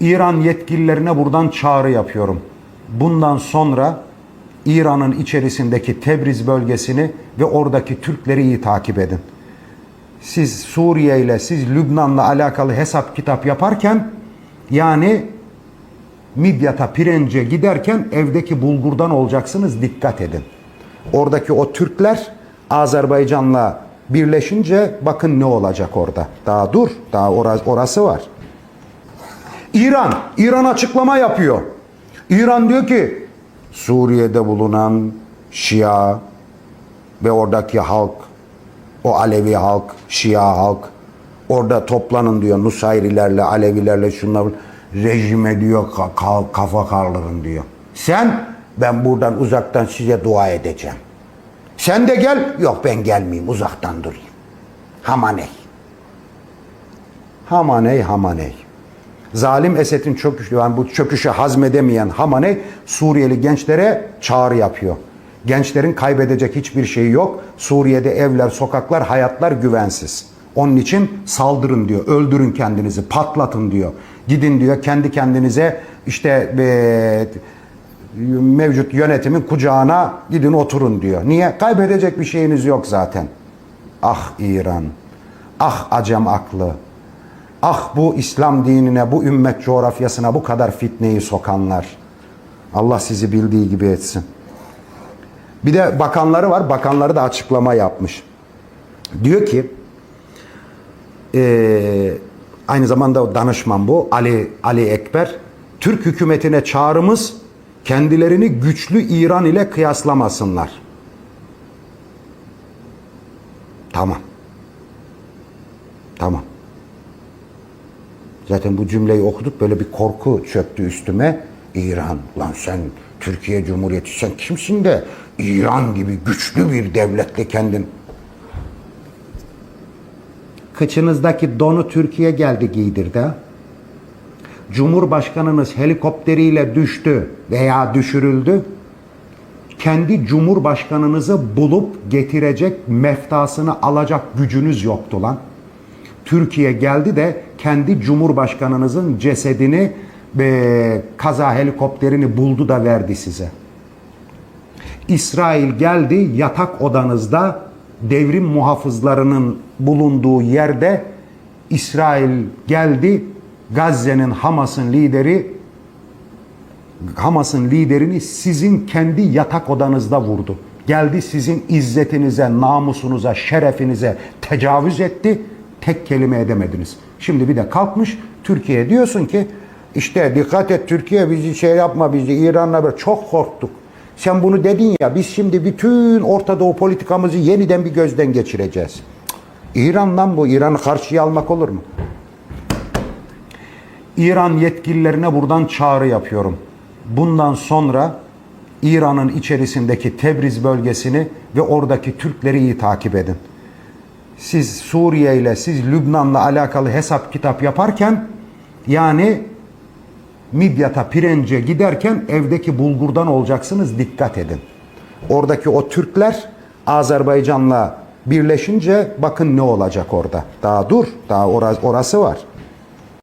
İran yetkililerine buradan çağrı yapıyorum. Bundan sonra İran'ın içerisindeki Tebriz bölgesini ve oradaki Türkleri iyi takip edin. Siz Suriye ile, siz Lübnan'la alakalı hesap kitap yaparken yani Midyat'a, Pirinç'e giderken evdeki bulgurdan olacaksınız dikkat edin. Oradaki o Türkler Azerbaycan'la birleşince bakın ne olacak orada. Daha dur, daha orası var. İran, İran açıklama yapıyor. İran diyor ki Suriye'de bulunan Şia ve oradaki halk, o Alevi halk, Şia halk orada toplanın diyor Nusayrilerle, Alevilerle şunlar rejime diyor ka- ka- kafa kaldırın diyor. Sen ben buradan uzaktan size dua edeceğim. Sen de gel. Yok ben gelmeyeyim uzaktan durayım. Hamaney. Hamaney Hamaney. Zalim Esed'in çöküşü, yani bu çöküşü hazmedemeyen Hamaney Suriyeli gençlere çağrı yapıyor. Gençlerin kaybedecek hiçbir şeyi yok. Suriye'de evler, sokaklar, hayatlar güvensiz. Onun için saldırın diyor, öldürün kendinizi, patlatın diyor. Gidin diyor kendi kendinize işte e, mevcut yönetimin kucağına gidin oturun diyor. Niye? Kaybedecek bir şeyiniz yok zaten. Ah İran, ah acem aklı, Ah bu İslam dinine, bu ümmet coğrafyasına bu kadar fitneyi sokanlar. Allah sizi bildiği gibi etsin. Bir de bakanları var. Bakanları da açıklama yapmış. Diyor ki eee, aynı zamanda danışman bu Ali Ali Ekber Türk hükümetine çağrımız kendilerini güçlü İran ile kıyaslamasınlar. Tamam. Tamam. Zaten bu cümleyi okuduk böyle bir korku çöktü üstüme. İran lan sen Türkiye Cumhuriyeti sen kimsin de İran gibi güçlü bir devletle kendin. Kıçınızdaki donu Türkiye geldi giydirdi. Cumhurbaşkanınız helikopteriyle düştü veya düşürüldü. Kendi cumhurbaşkanınızı bulup getirecek meftasını alacak gücünüz yoktu lan. Türkiye geldi de kendi cumhurbaşkanınızın cesedini ve kaza helikopterini buldu da verdi size. İsrail geldi yatak odanızda devrim muhafızlarının bulunduğu yerde İsrail geldi Gazze'nin Hamas'ın lideri Hamas'ın liderini sizin kendi yatak odanızda vurdu. Geldi sizin izzetinize, namusunuza, şerefinize tecavüz etti. Tek kelime edemediniz. Şimdi bir de kalkmış Türkiye diyorsun ki işte dikkat et Türkiye bizi şey yapma bizi İran'la böyle çok korktuk. Sen bunu dedin ya biz şimdi bütün Orta Doğu politikamızı yeniden bir gözden geçireceğiz. İran'dan bu İran'ı karşıya almak olur mu? İran yetkililerine buradan çağrı yapıyorum. Bundan sonra İran'ın içerisindeki Tebriz bölgesini ve oradaki Türkleri iyi takip edin. Siz Suriye ile, siz Lübnan'la alakalı hesap kitap yaparken yani Midyat'a, Pirinç'e giderken evdeki bulgurdan olacaksınız dikkat edin. Oradaki o Türkler Azerbaycan'la birleşince bakın ne olacak orada. Daha dur, daha orası var.